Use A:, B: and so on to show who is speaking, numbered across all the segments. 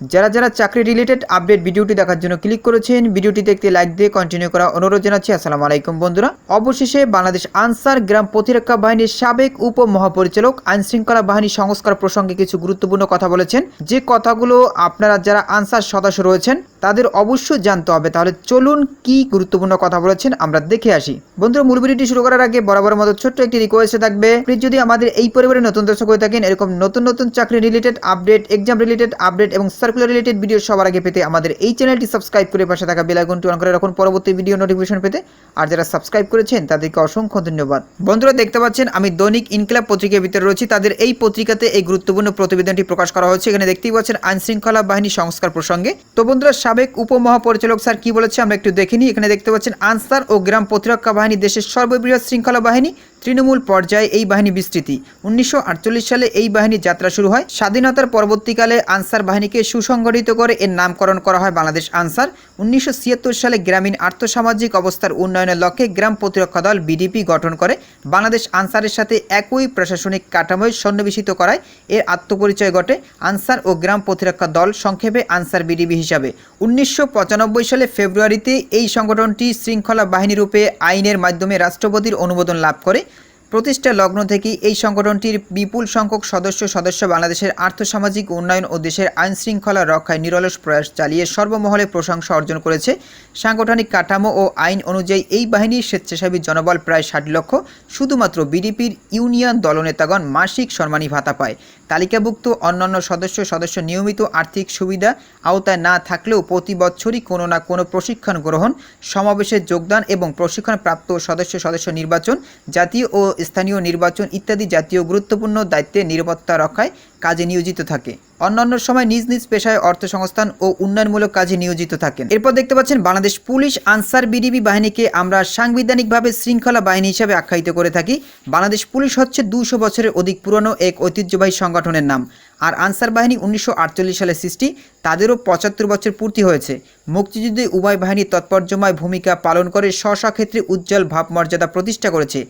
A: যারা যারা চাকরি রিলেটেড আপডেট ভিডিওটি দেখার জন্য ক্লিক করেছেন ভিডিওটি দেখতে লাইক দিয়ে কন্টিনিউ করা অনুরোধ জানাচ্ছি। আসসালামু আলাইকুম বন্ধুরা। অবশেষে বাংলাদেশ আনসার গ্রাম প্রতিরক্ষা বাহিনীর সাবেক উপ মহাপরিচালক আইন শৃঙ্খলা বাহিনী সংস্কার প্রসঙ্গে কিছু গুরুত্বপূর্ণ কথা বলেছেন। যে কথাগুলো আপনারা যারা আনসার সদস্য রয়েছেন, তাদের অবশ্যই জানতে হবে। তাহলে চলুন কি গুরুত্বপূর্ণ কথা বলেছেন আমরা দেখে আসি। বন্ধুরা, মূল ভিডিওটি শুরু করার আগে বরাবর মতো ছোট্ট একটি রিকোয়েস্ট থাকবে। প্লিজ যদি আমাদের এই পরিবারে নতুন দর্শক হয়ে থাকেন, এরকম নতুন নতুন চাকরি related update exam related update এবং সার্কুলার রিলেটেড ভিডিও সবার আগে পেতে আমাদের এই চ্যানেলটি সাবস্ক্রাইব করে পাশে থাকা বেল আইকনটি অন করে রাখুন। পরবর্তী ভিডিও নোটিফিকেশন পেতে আর যারা সাবস্ক্রাইব করেছেন, তাদেরকে অসংখ্য ধন্যবাদ। বন্ধুরা, দেখতে পাচ্ছেন, আমি দৈনিক ইনকিলাব পত্রিকার ভিতরে রয়েছি। তাদের এই পত্রিকাতে এই গুরুত্বপূর্ণ প্রতিবেদনটি প্রকাশ করা হয়েছে। এখানে দেখতেই পাচ্ছেন আইন শৃঙ্খলা বাহিনী সংস্কার প্রসঙ্গে। তো বন্ধুরা, সাবেক উপমহাপরিচালক স্যার কি বলেছে, আমরা একটু দেখিনি এখানে দেখতে পাচ্ছেন, আনসার ও গ্রাম প্রতিরক্ষা বাহিনী দেশের সর্ববৃহৎ শৃঙ্খলা বাহিনী তৃণমূল পর্যায়ে এই বাহিনী বিস্তৃতি। উনিশশো আটচল্লিশ সালে এই বাহিনীর যাত্রা শুরু হয়। স্বাধীনতার পরবর্তীকালে আনসার বাহিনীকে সুসংগঠিত করে এর নামকরণ করা হয় বাংলাদেশ আনসার। উনিশশো ছিয়াত্তর সালে গ্রামীণ আর্থসামাজিক অবস্থার উন্নয়নের লক্ষ্যে গ্রাম প্রতিরক্ষা দল বিডিপি গঠন করে। বাংলাদেশ আনসারের সাথে একই প্রশাসনিক কাঠামোয় সন্নিবেশিত করায়। এর আত্মপরিচয় ঘটে আনসার ও গ্রাম প্রতিরক্ষা দল সংক্ষেপে আনসার বিডিবি হিসাবে। উনিশশো পঁচানব্বই সালে ফেব্রুয়ারিতে এই সংগঠনটি শৃঙ্খলা বাহিনী রূপে আইনের মাধ্যমে রাষ্ট্রপতির অনুমোদন লাভ করে। প্রতিষ্ঠা লগ্ন থেকেই এই সংগঠনটির বিপুল সংখ্যক সদস্য সদস্য বাংলাদেশের আর্থসামাজিক উন্নয়ন ও দেশের আইন শৃঙ্খলা রক্ষায় নিরলস প্রয়াস চালিয়ে সর্বমহলে প্রশংসা অর্জন করেছে। সাংগঠনিক কাঠামো ও আইন অনুযায়ী এই বাহিনীর স্বেচ্ছাসেবী জনবল প্রায় ষাট লক্ষ। শুধুমাত্র বিডিপির ইউনিয়ন দলনেতাগণ মাসিক সম্মানী ভাতা পায়। তালিকাভুক্ত অন্যান্য সদস্য সদস্য নিয়মিত আর্থিক সুবিধা আওতায় না থাকলেও প্রতি বছরই কোনো না কোনো প্রশিক্ষণ গ্রহণ, সমাবেশে যোগদান এবং প্রশিক্ষণপ্রাপ্ত সদস্য সদস্য নির্বাচন, জাতীয় ও স্থানীয় নির্বাচন ইত্যাদি জাতীয় গুরুত্বপূর্ণ দায়িত্বে নিরাপত্তা রক্ষায় কাজে নিয়োজিত থাকে। অন্যান্য সময় নিজ নিজ পেশায় অর্থ সংস্থান ও উন্নয়নমূলক কাজে নিয়োজিত থাকেন। এরপর দেখতে পাচ্ছেন, বাংলাদেশ পুলিশ আনসার বিডিবি বাহিনীকে আমরা সাংবিধানিকভাবে শৃঙ্খলা বাহিনী হিসাবে আখ্যায়িত করে থাকি। বাংলাদেশ পুলিশ হচ্ছে দুশো বছরের অধিক পুরনো এক ঐতিহ্যবাহী সংগঠনের নাম। আর আনসার বাহিনী উনিশশো আটচল্লিশ সালে সৃষ্টি, তাদেরও পঁচাত্তর বছর পূর্তি হয়েছে। মুক্তিযুদ্ধে উভয় বাহিনী তৎপর্যময় ভূমিকা পালন করে স্ব ক্ষেত্রে উজ্জ্বল ভাবমর্যাদা প্রতিষ্ঠা করেছে।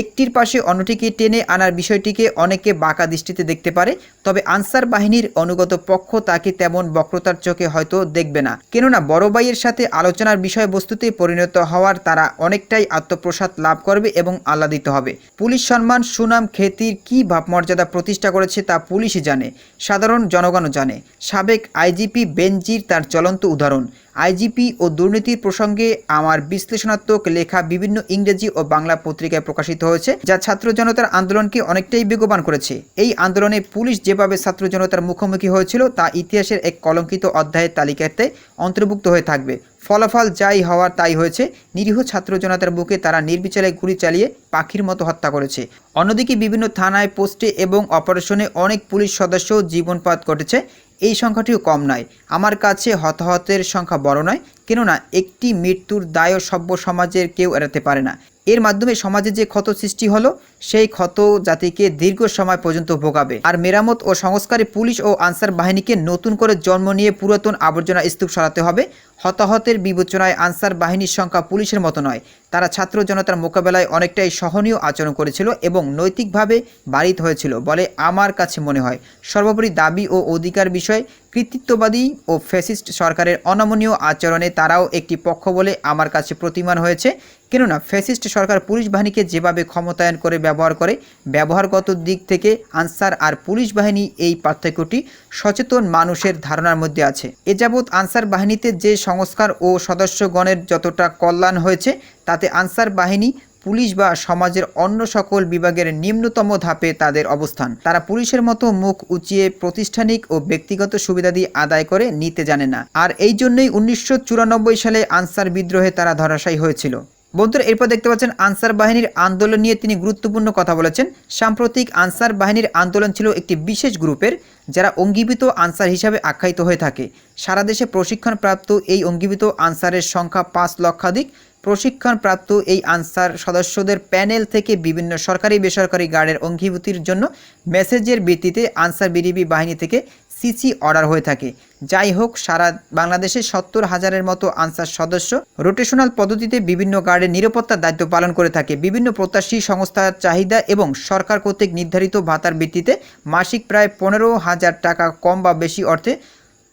A: একটির পাশে অন্যটিকে টেনে আনার বিষয়টিকে অনেকে বাঁকা দৃষ্টিতে দেখতে পারে, তবে আনসার বাহিনীর অনুগত পক্ষ তাকে তেমন বক্রতার চোখে হয়তো দেখবে না। কেননা বড় ভাইয়ের সাথে আলোচনার বিষয়বস্তুতে পরিণত হওয়ার তারা অনেকটাই আত্মপ্রসাদ লাভ করবে এবং আহ্লাদিত হবে। পুলিশ সম্মান, সুনাম, খ্যাতির কী ভাবমর্যাদা প্রতিষ্ঠা করেছে তা পুলিশই জানে, সাধারণ জনগণও জানে। সাবেক আইজিপি বেনজির তার চলন্ত উদাহরণ আইজিপি ও দুর্নীতির প্রসঙ্গে আমার বিশ্লেষণাত্মক লেখা বিভিন্ন ইংরেজি ও বাংলা পত্রিকায় প্রকাশিত হয়েছে, যা ছাত্র জনতার আন্দোলনকে অনেকটাই বেগবান করেছে। এই আন্দোলনে পুলিশ যেভাবে ছাত্র জনতার মুখোমুখি হয়েছিল, তা ইতিহাসের এক কলঙ্কিত অধ্যায়ের তালিকাতে অন্তর্ভুক্ত হয়ে থাকবে। ফলাফল যাই হওয়ার তাই হয়েছে, নিরীহ ছাত্র জনতার বুকে তারা নির্বিচারে গুলি চালিয়ে পাখির মতো হত্যা করেছে। অন্যদিকে বিভিন্ন থানায় পোস্টে এবং অপারেশনে অনেক পুলিশ সদস্য জীবনপাত ঘটেছে। এই সংখ্যাটিও কম নয়। আমার কাছে হতাহতের সংখ্যা বড় নয়, কেননা একটি মৃত্যুর দায়ও সভ্য সমাজের কেউ এড়াতে পারে না। এর মাধ্যমে সমাজে যে ক্ষত সৃষ্টি হলো, সেই ক্ষত জাতিকে দীর্ঘ সময় পর্যন্ত ভোগাবে। আর মেরামত ও সংস্কারে পুলিশ ও আনসার বাহিনীকে নতুন করে জন্ম নিয়ে পুরাতন আবর্জনা স্তূপ সরাতে হবে। হতাহতের বিবেচনায় আনসার বাহিনীর সংখ্যা পুলিশের মতো নয়। তারা ছাত্র জনতার মোকাবেলায় অনেকটাই সহনীয় আচরণ করেছিল এবং নৈতিকভাবে বাড়িত হয়েছিল বলে আমার কাছে মনে হয়। সর্বোপরি দাবি ও অধিকার বিষয়ে কৃতিত্ববাদী ও ফ্যাসিস্ট সরকারের অনমনীয় আচরণে তারাও একটি পক্ষ বলে আমার কাছে প্রতিমান হয়েছে। কেননা ফ্যাসিস্ট সরকার পুলিশ বাহিনীকে যেভাবে ক্ষমতায়ন করে ব্যবহার করে, ব্যবহারগত দিক থেকে আনসার আর পুলিশ বাহিনী এই পার্থক্যটি সচেতন মানুষের ধারণার মধ্যে আছে। এ যাবৎ আনসার বাহিনীতে যে সংস্কার ও সদস্যগণের যতটা কল্যাণ হয়েছে, তাতে আনসার বাহিনী, পুলিশ বা সমাজের অন্য সকল বিভাগের নিম্নতম ধাপে তাদের অবস্থান। তারা পুলিশের মতো মুখ উঁচিয়ে প্রতিষ্ঠানিক ও ব্যক্তিগত সুবিধাদি আদায় করে নিতে জানে না। আর এই জন্যই উনিশশো চুরানব্বই সালে আনসার বিদ্রোহে তারা ধরাশায়ী হয়েছিল। বন্ধুরা, এরপর দেখতে পাচ্ছেন আনসার বাহিনীর আন্দোলন নিয়ে তিনি গুরুত্বপূর্ণ কথা বলেছেন। সাম্প্রতিক আনসার বাহিনীর আন্দোলন ছিল একটি বিশেষ গ্রুপের, যারা অঙ্গীভূত আনসার হিসাবে আখ্যায়িত হয়ে থাকে। সারা দেশে প্রশিক্ষণপ্রাপ্ত এই অঙ্গীভূত আনসারের সংখ্যা পাঁচ লক্ষাধিক। প্রশিক্ষণপ্রাপ্ত এই আনসার সদস্যদের প্যানেল থেকে বিভিন্ন সরকারি বেসরকারি গার্ডের অঙ্গীভূতির জন্য মেসেজের ভিত্তিতে আনসার বিডিবি বাহিনী থেকে সিসি অর্ডার হয়ে থাকে। যাই হোক, সারা বাংলাদেশে সত্তর হাজারের মতো আনসার সদস্য রোটেশনাল পদ্ধতিতে বিভিন্ন গার্ডের নিরাপত্তার দায়িত্ব পালন করে থাকে। বিভিন্ন প্রত্যাশী সংস্থার চাহিদা এবং সরকার কর্তৃক নির্ধারিত ভাতার ভিত্তিতে মাসিক প্রায় পনেরো হাজার টাকা কম বা বেশি অর্থে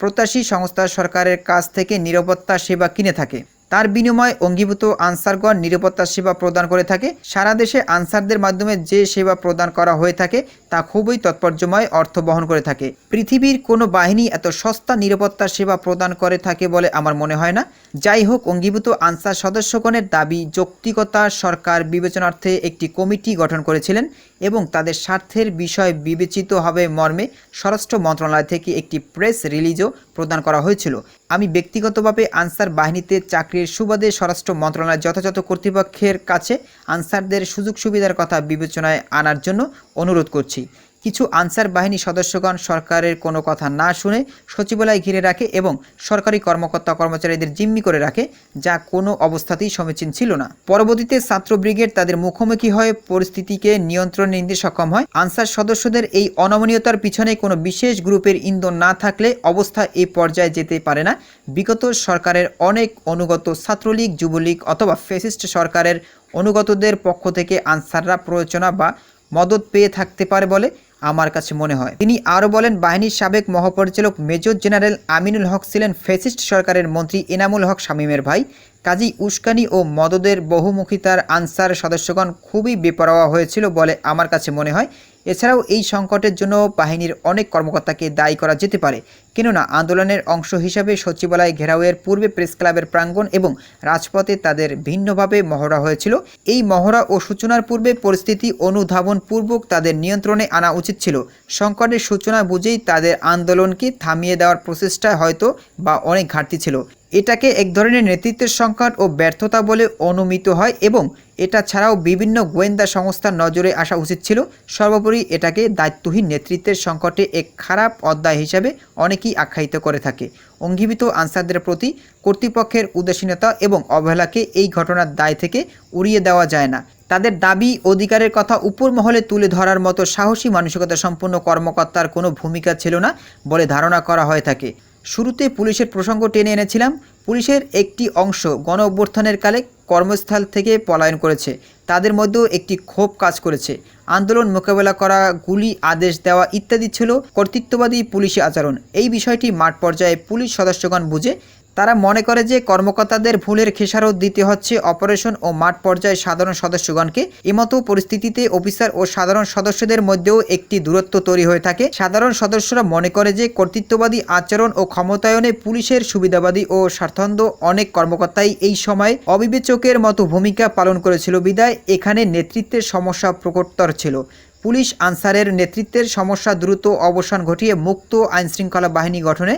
A: প্রত্যাশী সংস্থা সরকারের কাছ থেকে নিরাপত্তা সেবা কিনে থাকে। তার বিনিময়ে অঙ্গীভূত আনসারগণ নিরাপত্তা সেবা প্রদান করে থাকে। সারা দেশে আনসারদের মাধ্যমে যে সেবা প্রদান করা হয়ে থাকে, তা খুবই তৎপর্যময় অর্থ বহন করে থাকে। পৃথিবীর কোনো বাহিনী এত সস্তা নিরাপত্তা সেবা প্রদান করে থাকে বলে আমার মনে হয় না। যাই হোক, অঙ্গীভূত আনসার সদস্যগণের দাবি, যৌক্তিকতা সরকার বিবেচনার্থে একটি কমিটি গঠন করেছিলেন। এবং তাদের স্বার্থের বিষয় বিবেচিত হবে মর্মে স্বরাষ্ট্র মন্ত্রণালয় থেকে একটি প্রেস রিলিজও প্রদান করা হয়েছিল। আমি ব্যক্তিগতভাবে আনসার বাহিনীতে চাকরির সুবাদে স্বরাষ্ট্র মন্ত্রণালয় যথাযথ কর্তৃপক্ষের কাছে আনসারদের সুযোগ সুবিধার কথা বিবেচনায় আনার জন্য অনুরোধ করছি। কিছু আনসার বাহিনী সদস্যগণ সরকারের কোনো কথা না শুনে সচিবালয় ঘিরে রাখে এবং সরকারি কর্মকর্তা কর্মচারীদের জিম্মি করে রাখে, যা কোনো অবস্থাতেই সমীচীন ছিল না। পরবর্তীতে ছাত্র ব্রিগেড তাদের মুখোমুখি হয়ে পরিস্থিতিকে নিয়ন্ত্রণে নিতে সক্ষম হয়। আনসার সদস্যদের এই অনমনীয়তার পিছনে কোনো বিশেষ গ্রুপের ইন্ধন না থাকলে অবস্থা এই পর্যায়ে যেতে পারে না। বিগত সরকারের অনেক অনুগত ছাত্রলীগ, যুবলীগ অথবা ফেসিস্ট সরকারের অনুগতদের পক্ষ থেকে আনসাররা প্ররোচনা বা মদত পেয়ে থাকতে পারে বলে আমার কাছে মনে হয়। তিনি আরও বলেন, বাহিনীর সাবেক মহাপরিচালক মেজর জেনারেল আমিনুল হক ছিলেন ফেসিস্ট সরকারের মন্ত্রী এনামুল হক শামীমের ভাই। কাজী উস্কানি ও মদদের বহুমুখিতার আনসার সদস্যগণ খুবই বেপরোয়া হয়েছিল বলে আমার কাছে মনে হয়। এছাড়াও এই সংকটের জন্য বাহিনীর অনেক কর্মকর্তাকে দায়ী করা যেতে পারে। কেননা, আন্দোলনের অংশ হিসাবে সচিবালয় ঘেরাওয়ের পূর্বে প্রেস ক্লাবের প্রাঙ্গণ এবং রাজপথে তাদের ভিন্নভাবে মহড়া হয়েছিল। এই মহড়া ও সূচনার পূর্বে পরিস্থিতি অনুধাবন পূর্বক তাদের নিয়ন্ত্রণে আনা উচিত ছিল। সংকটের সূচনা বুঝেই তাদের আন্দোলনকে থামিয়ে দেওয়ার প্রচেষ্টা হয়তো বা অনেক ঘাটতি ছিল। এটাকে এক ধরনের নেতৃত্বের সংকট ও ব্যর্থতা বলে অনুমিত হয় এবং এটা ছাড়াও বিভিন্ন গোয়েন্দা সংস্থার নজরে আসা উচিত ছিল। সর্বোপরি এটাকে দায়িত্বহীন নেতৃত্বের সংকটে এক খারাপ অধ্যায় হিসাবে অনেকেই আখ্যায়িত করে থাকে। অঙ্গীভূত আনসারদের প্রতি কর্তৃপক্ষের উদাসীনতা এবং অবহেলাকে এই ঘটনার দায় থেকে উড়িয়ে দেওয়া যায় না। তাদের দাবি, অধিকারের কথা উপর মহলে তুলে ধরার মতো সাহসী মানসিকতা সম্পন্ন কর্মকর্তার কোনো ভূমিকা ছিল না বলে ধারণা করা হয়ে থাকে। শুরুতে পুলিশের প্রসঙ্গ টেনে এনেছিলাম। পুলিশের একটি অংশ গণ অভ্যর্থনের কালে কর্মস্থল থেকে পলায়ন করেছে। তাদের মধ্যেও একটি ক্ষোভ কাজ করেছে। আন্দোলন মোকাবেলা করা, গুলি আদেশ দেওয়া ইত্যাদি ছিল কর্তৃত্ববাদী পুলিশি আচরণ। এই বিষয়টি মাঠ পর্যায়ে পুলিশ সদস্যগণ বুঝে তারা মনে করে যে কর্মকর্তাদের ভুলের খেসারত দিতে হচ্ছে অপারেশন ও মাঠ পর্যায়ে সাধারণ সদস্যগণকে। এমতো পরিস্থিতিতে অফিসার ও সাধারণ সদস্যদের মধ্যেও একটি দূরত্ব তৈরি হয়ে থাকে। সাধারণ সদস্যরা মনে করে যে কর্তৃত্ববাদী আচরণ ও ক্ষমতায়নে পুলিশের সুবিধাবাদী ও স্বার্থন্দ অনেক কর্মকর্তাই এই সময় অবিবেচকের মতো ভূমিকা পালন করেছিল। বিদায়, এখানে নেতৃত্বের সমস্যা প্রকটতর ছিল। পুলিশ আনসারের নেতৃত্বের সমস্যা দ্রুত অবসান ঘটিয়ে মুক্ত আইনশৃঙ্খলা বাহিনী গঠনে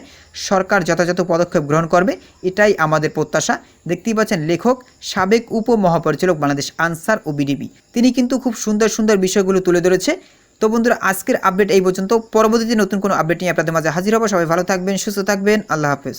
A: সরকার যথাযথ পদক্ষেপ গ্রহণ করবে, এটাই আমাদের প্রত্যাশা। দেখতেই পাচ্ছেন লেখক, সাবেক উপমহাপরিচালক বাংলাদেশ আনসার ও বিডিবি। তিনি কিন্তু খুব সুন্দর সুন্দর বিষয়গুলো তুলে ধরেছে। তো বন্ধুরা, আজকের আপডেট এই পর্যন্ত। পরবর্তীতে নতুন কোনো আপডেট নিয়ে আপনাদের মাঝে হাজির হব। সবাই ভালো থাকবেন, সুস্থ থাকবেন। আল্লাহ হাফেজ।